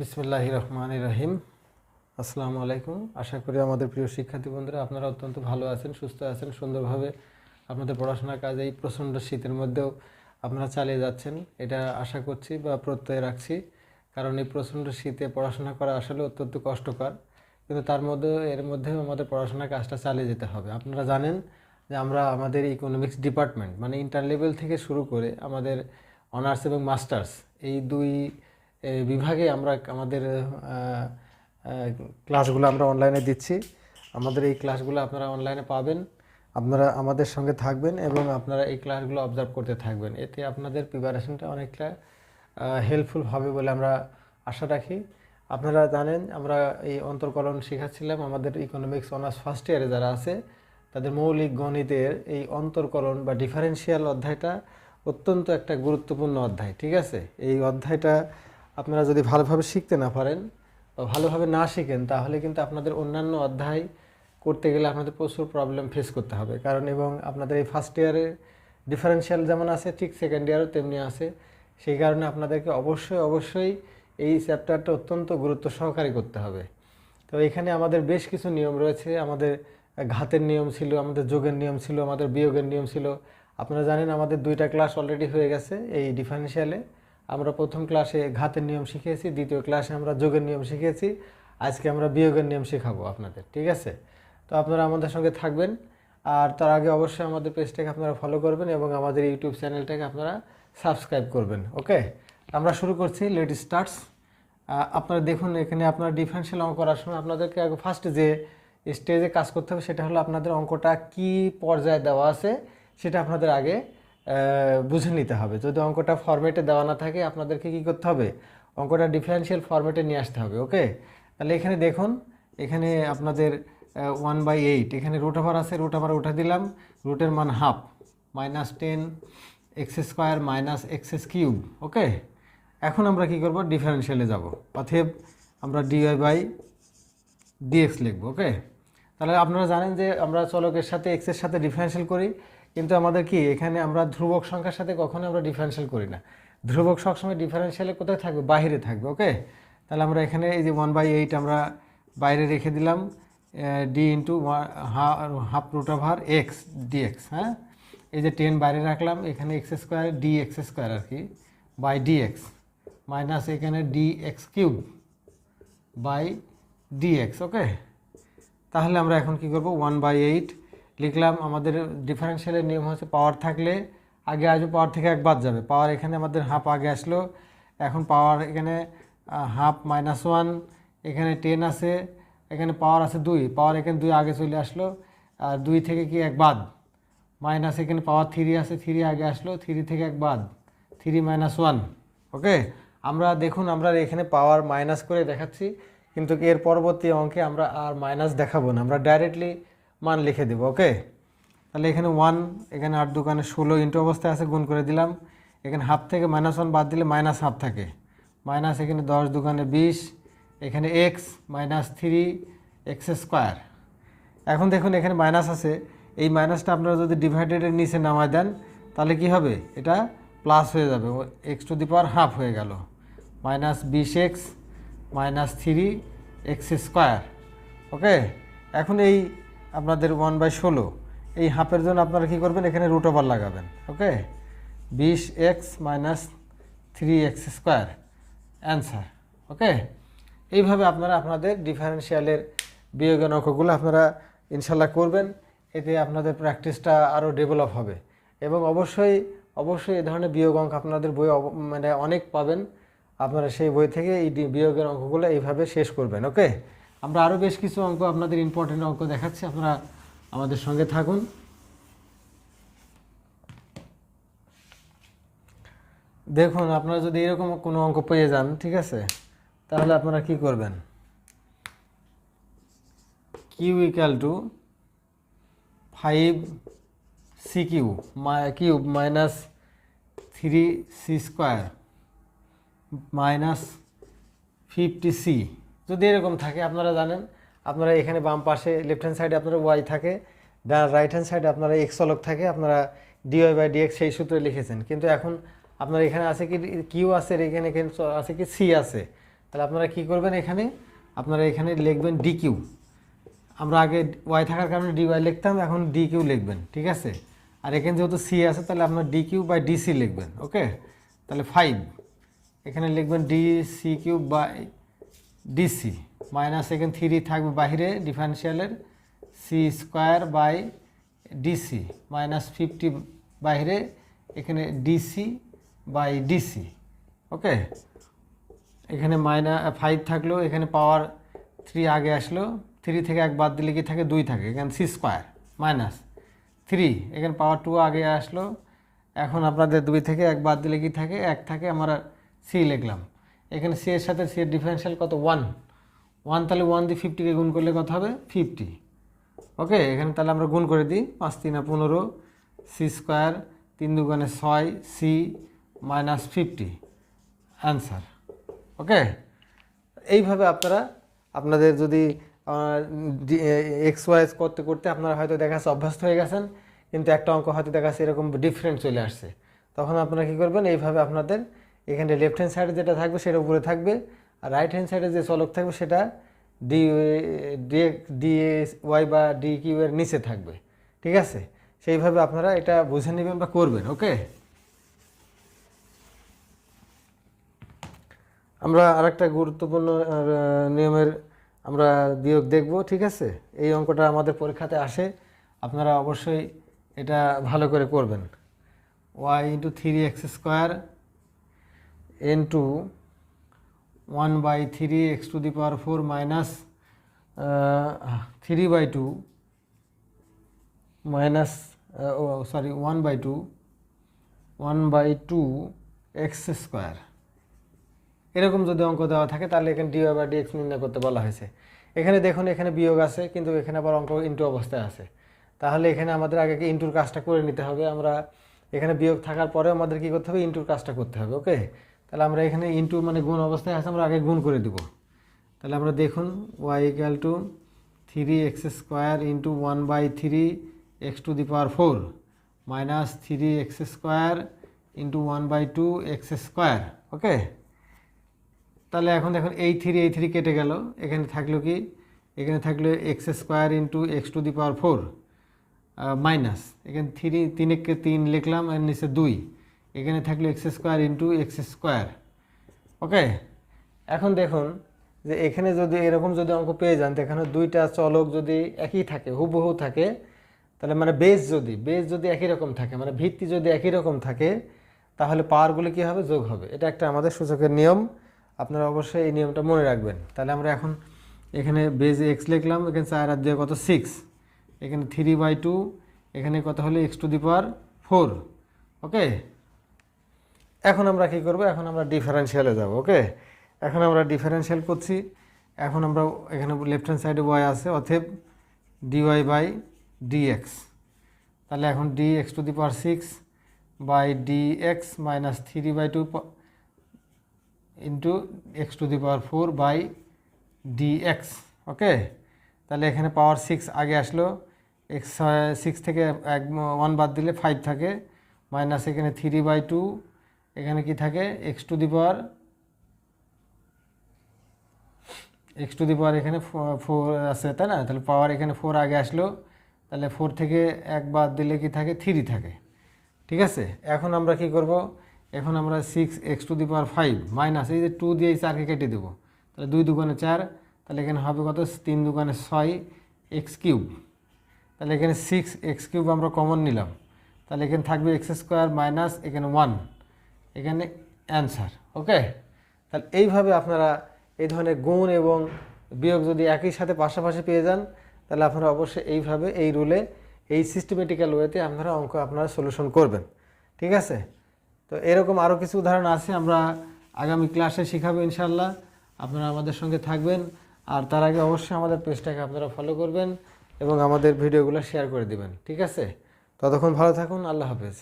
বিসমুল্লাহ রহমান রহিম। আসসালামু আলাইকুম। আশা করি আমাদের প্রিয় শিক্ষার্থী বন্ধুরা আপনারা অত্যন্ত ভালো আছেন, সুস্থ আছেন, সুন্দরভাবে আপনাদের পড়াশোনার কাজ এই প্রচণ্ড শীতের মধ্যেও আপনারা চালিয়ে যাচ্ছেন। এটা আশা করছি বা প্রত্যয় রাখছি। কারণ এই প্রচণ্ড শীতে পড়াশোনা করা আসলে অত্যন্ত কষ্টকর। কিন্তু তার মধ্যে, এর মধ্যেও আমাদের পড়াশোনার কাজটা চালিয়ে যেতে হবে। আপনারা জানেন যে আমরা আমাদের ইকোনমিক্স ডিপার্টমেন্ট মানে ইন্টার লেভেল থেকে শুরু করে আমাদের অনার্স এবং মাস্টার্স এই দুই বিভাগে আমরা আমাদের ক্লাসগুলো আমরা অনলাইনে দিচ্ছি। আমাদের এই ক্লাসগুলো আপনারা অনলাইনে পাবেন। আপনারা আমাদের সঙ্গে থাকবেন এবং আপনারা এই ক্লাসগুলো অবজার্ভ করতে থাকবেন। এতে আপনাদের প্রিপারেশনটা অনেকটা হেল্পফুল হবে বলে আমরা আশা রাখি। আপনারা জানেন, আমরা এই অন্তর্করণ শেখাচ্ছিলাম আমাদের ইকোনমিক্স অনার্স ফার্স্ট ইয়ারে যারা আছে, তাদের মৌলিক গণিতের এই অন্তর্করণ বা ডিফারেন্সিয়াল অধ্যায়টা অত্যন্ত একটা গুরুত্বপূর্ণ অধ্যায়, ঠিক আছে? এই অধ্যায়টা আপনারা যদি ভালোভাবে শিখতে না পারেন বা ভালোভাবে না শিখেন, তাহলে কিন্তু আপনাদের অন্যান্য অধ্যায় করতে গেলে আপনাদের প্রচুর প্রবলেম ফেস করতে হবে। কারণ এবং আপনাদের এই ফার্স্ট ইয়ারে ডিফারেন্সিয়াল যেমন আছে, ঠিক সেকেন্ড ইয়ারও তেমনি আছে। সেই কারণে আপনাদেরকে অবশ্যই অবশ্যই এই চ্যাপ্টারটা অত্যন্ত গুরুত্ব সহকারে করতে হবে। তো এখানে আমাদের বেশ কিছু নিয়ম রয়েছে। আমাদের ঘাতের নিয়ম ছিল, আমাদের যোগের নিয়ম ছিল, আমাদের বিয়োগের নিয়ম ছিল। আপনারা জানেন আমাদের দুইটা ক্লাস অলরেডি হয়ে গেছে এই ডিফারেন্সিয়ালে আমরা প্রথম ক্লাসে ঘাতের নিয়ম শিখিয়েছি দ্বিতীয় ক্লাসে আমরা যোগের নিয়ম শিখিয়েছি আজকে আমরা বিয়োগের নিয়ম শেখাবো আপনাদের, ঠিক আছে? তো আপনারা আমাদের সঙ্গে থাকবেন, আর তার আগে অবশ্যই আমাদের পেজটাকে আপনারা ফলো করবেন এবং আমাদের ইউটিউব চ্যানেলটাকে আপনারা সাবস্ক্রাইব করবেন ওকে আমরা শুরু করছি লেট স্টার্টস আপনারা দেখুন, এখানে আপনার ডিফারেন্সিয়াল অঙ্ক করার সময় আপনাদেরকে আগে ফার্স্ট যে স্টেজে কাজ করতে হবে, সেটা হলো আপনাদের অঙ্কটা কি পর্যায়ে দেওয়া আছে, সেটা আপনাদের আগে বুঝে নিতে হবে। যদি অঙ্কটা ফরম্যাটে দেওয়া না থাকে, আপনাদেরকে কি করতে হবে? অঙ্কটা ডিফারেন্সিয়াল ফরম্যাটে নিয়ে আসতে হবে ওকে তাহলে এখানে দেখুন, এখানে আপনাদের ওয়ান বাই এইট এখানে রুট ওভার আছে রুট ওভার উঠে দিলাম রুটের মান half minus ten x square minus x cube okay এখন আমরা কি করব? ডিফারেন্সিয়ালে যাব। অতএব আমরা ডিওয়াই বাই ডিএক্স লিখব ওকে তাহলে আপনারা জানেন যে আমরা চলকের সাথে এক্সের সাথে ডিফারেন্সিয়াল করি। কিন্তু আমাদের কি, এখানে আমরা ধ্রুবক সংখ্যার সাথে কখনো আমরা ডিফারেন্সিয়াল করি না। ধ্রুবক সবসময় ডিফারেন্সিয়ালে কোথায় থাকবে? বাইরে থাকবে ওকে তাহলে আমরা এখানে এই যে ওয়ান বাই এইট আমরা বাইরে রেখে দিলাম d into half root over x dx হ্যাঁ? এই যে টেন বাইরে রাখলাম, এখানে x square d x square আর কি বাই ডিএক্স মাইনাস এখানে d x cube by dx okay তাহলে আমরা এখন কি করব? ওয়ান বাই এইট লিখলাম, আমাদের ডিফারেন্সিয়ালের নিয়ম হচ্ছে পাওয়ার থাকলে আগে আসবে পাওয়ার থেকে এক বাদ যাবে। পাওয়ার এখানে আমাদের হাফ আগে আসলো, এখন পাওয়ার এখানে হাফ মাইনাস ওয়ান এখানে টেন আছে, এখানে পাওয়ার আছে দুই পাওয়ার এখানে দুই আগে চলে আসলো, আর দুই থেকে কি এক বাদ? মাইনাস এখানে পাওয়ার থ্রি আছে থ্রি আগে আসলো থ্রি থেকে এক বাদ থ্রি মাইনাস ওয়ান ওকে আমরা দেখুন, আমরা এখানে পাওয়ার মাইনাস করে দেখাচ্ছি, কিন্তু এর পরবর্তী অঙ্কে আমরা আর মাইনাস দেখাবো না। আমরা ডাইরেক্টলি মান লিখে দেবো ওকে তাহলে এখানে ওয়ান এখানে আট দোকানে ষোলো ইন্টু অবস্থায় আছে, গুণ করে দিলাম। এখানে হাফ থেকে মাইনাস ওয়ান বাদ দিলে মাইনাস হাফ থাকে। মাইনাস এখানে দশ দোকানে বিশ, এখানে x minus three x square এখন দেখুন এখানে মাইনাস আছে। এই মাইনাসটা আপনারা যদি ডিভাইডেডের নিচে নামায় দেন, তাহলে কি হবে? এটা প্লাস হয়ে যাবে। X to the power half হয়ে গেল। মাইনাস বিশ x minus three x square okay এখন এই আপনাদের ওয়ান বাই ষোলো। এই হাফের জন্য আপনারা কী করবেন? এখানে রুট ওভার লাগাবেন ওকে বিশ x minus three x square answer okay এইভাবে আপনারা আপনাদের ডিফারেন্সিয়ালের বিয়োগের অঙ্কগুলো আপনারা ইনশাল্লাহ করবেন। এতে আপনাদের প্র্যাকটিসটা আরও ডেভেলপ হবে। এবং অবশ্যই অবশ্যই এ ধরনের বিয়োগ অঙ্ক আপনাদের বই মানে অনেক পাবেন। আপনারা সেই বই থেকে এই বিয়োগের অঙ্কগুলো এইভাবে শেষ করবেন ওকে আমরা আরও বেশ কিছু অঙ্ক আপনাদের ইম্পর্টেন্ট অঙ্ক দেখাচ্ছি। আপনারা আমাদের সঙ্গে থাকুন। দেখুন, আপনারা যদি এরকম কোনো অঙ্ক পেয়ে যান, ঠিক আছে? তাহলে আপনারা কি করবেন? Q equal to five c q cube minus three c square minus fifty c যদি এরকম থাকে, আপনারা জানেন, আপনারা এখানে বাম পাশে লেফট হ্যান্ড সাইডে আপনারা ওয়াই থাকে রাইট হ্যান্ড সাইডে আপনারা এক্স অলক থাকে, আপনারা ডিওয়াই বাই ডিএক্স সেই সূত্রে লিখেছেন। কিন্তু এখন আপনার এখানে আছে কি কিউ আছে, এখানে কিন্তু আছে কি সি আছে। তাহলে আপনারা কি করবেন এখানে? আপনারা এখানে লিখবেন ডি কিউ আমরা আগে ওয়াই থাকার কারণে ডি ওয়াই লিখতাম, এখন ডি কিউ লিখবেন, ঠিক আছে? আর এখানে যেহেতু সি আছে, তাহলে আপনার ডি কিউ বাই ডিসি লিখবেন ওকে তাহলে ফাইভ এখানে লিখবেন d c q by dc minus এখানে থ্রি থাকবে বাইরে ডিফারেন্সিয়ালের c square by dc minus fifty বাইরে এখানে ডিসি বাই ডিসি ওকে এখানে মাইনা ফাইভ থাকল, এখানে পাওয়ার থ্রি আগে আসলো থ্রি থেকে এক বাদ দিলে কি থাকে? দুই থাকে, এখানে সি স্কোয়ার মাইনাস থ্রি এখানে পাওয়ার টু আগে আসলো, এখন আপনাদের দুই থেকে এক বাদ দিলে কি থাকে? এক থাকে, আমরা সি লিখলাম। এখানে সি এর সাথে সি এর ডিফারেন্সিয়াল কত? ওয়ান ওয়ান তাহলে ওয়ান দিয়ে ফিফটিকে গুণ করলে কত হবে? ফিফটি ওকে এখানে তাহলে আমরা গুণ করে দিই। পাঁচ, তিন পনেরো। সি স্কোয়ার তিন দুগুণে ছয় c minus fifty answer okay এইভাবে আপনারা, আপনাদের যদি এক্স ওয়াইজ করতে করতে আপনারা হয়তো দেখা যাচ্ছে অভ্যস্ত হয়ে গেছেন, কিন্তু একটা অঙ্ক হয়তো দেখা যাচ্ছে এরকম ডিফারেন্ট চলে আসছে। তখন আপনারা কী করবেন? এইভাবে আপনাদের এখানে লেফট হ্যান্ড সাইডে যেটা থাকবে সেটা উপরে থাকবে, আর রাইট হ্যান্ড সাইডে যে চলক থাকবে সেটা ডি ডি ডি ওয়াই বা ডি কিউ এর নিচে থাকবে, ঠিক আছে? সেইভাবে আপনারা এটা বুঝে নেবেন বা করবেন, ওকে? আমরা আরেকটা গুরুত্বপূর্ণ নিয়মের আমরা বিয়োগ দেখব, ঠিক আছে? এই অঙ্কটা আমাদের পরীক্ষাতে আসে, আপনারা অবশ্যই এটা ভালো করে করবেন। Y into three x square and two one by three x to the power four minus three by two minus oh sorry one by two one by two x square এরকম যদি অঙ্ক দেওয়া থাকে, তাহলে এখানে ডিওয়াই বা dx নির্ণয় করতে বলা হয়েছে। এখানে দেখুন, এখানে বিয়োগ আছে, কিন্তু এখানে আবার অঙ্ক ইন্টু অবস্থায় আছে। তাহলে এখানে আমাদের আগে ইন্টুর কাজটা করে নিতে হবে? আমরা এখানে বিয়োগ থাকার পরেও আমাদের কি করতে হবে? ইন্টুর কাজটা করতে হবে ওকে তাহলে আমরা এখানে ইন্টু মানে গুণ অবস্থায় আছে, আমরা আগে গুণ করে দিব। তাহলে আমরা দেখুন y equal to three x square into one by three x to the power four minus three x square into one by two x square okay তাহলে এখন দেখুন, এই থ্রি এই থ্রি কেটে গেল। এখানে থাকল কি? এখানে থাকল x square into x to the power four minus এখানে থ্রি তিনেককে তিন লিখলাম এর নিচে দুই। এখানে থাকল x square into x square. Okay? এখন দেখুন যে এখানে যদি এরকম যদি অঙ্ক পেয়ে যান এখানে দুইটা চলক যদি একই থাকে, হুবহু থাকে, তাহলে মানে বেস যদি বেস যদি একই রকম থাকে মানে ভিত্তি যদি একই রকম থাকে, তাহলে পাওয়ারগুলো কী হবে? যোগ হবে। এটা একটা আমাদের সূচকের নিয়ম। আপনারা অবশ্যই এই নিয়মটা মনে রাখবেন। তাহলে আমরা এখন এখানে বেজ এক্স লিখলাম, এখানে চার আর দিয়ে কত? সিক্স এখানে থ্রি বাই টু এখানে কত হলো x to the power four okay? এখন আমরা কি করব? এখন আমরা ডিফারেন্সিয়ালে যাব ওকে এখন আমরা ডিফারেন্সিয়াল করছি। এখন আমরা এখানে লেফট হ্যান্ড সাইডে ওয়াই আছে অথেব ডিওয়াই বাই ডিএক্স তাহলে এখন d x to the power six by d x minus three by two into x to the power four by d x okay তাহলে এখানে পাওয়ার সিক্স আগে আসলো x six থেকে এক one বাদ দিলে ফাইভ থাকে মাইনাস এখানে থ্রি বাই টু এখানে কি থাকে? X to the power x to the power এখানে ফোর আছে, তাই না? তাহলে পাওয়ার এখানে ফোর আগে আসলো, তাহলে ফোর থেকে এক বাদ দিলে কি থাকে? থ্রি থাকে। ঠিক আছে? এখন আমরা কি করব? এখন আমরা six x to the power five minus এই যে টু দিয়ে এই চারকে কেটে দেবো। তাহলে দুই দোকানে চার, তাহলে এখানে হবে কত? তিন দোকানে ছয় এক্স কিউব তাহলে এখানে সিক্স এক্স কিউব আমরা কমন নিলাম। তাহলে এখানে থাকবে এক্স স্কোয়ার মাইনাস এখানে ওয়ান এখানে অ্যান্সার ওকে তাহলে এইভাবে আপনারা এই ধরনের গুণ এবং বিয়োগ যদি একই সাথে পাশাপাশি পেয়ে যান, তাহলে আপনারা অবশ্যই এইভাবে এই রুলে এই সিস্টেমেটিক্যাল ওয়েতে আপনারা অঙ্ক আপনারা সলিউশন করবেন, ঠিক আছে? তো এরকম আরও কিছু উদাহরণ আছে, আমরা আগামী ক্লাসে শেখাবো ইনশাল্লাহ আপনারা আমাদের সঙ্গে থাকবেন, আর তার আগে অবশ্যই আমাদের পেজটাকে আপনারা ফলো করবেন এবং আমাদের ভিডিওগুলো শেয়ার করে দিবেন, ঠিক আছে? ততক্ষণ ভালো থাকুন, আল্লাহ হাফেজ।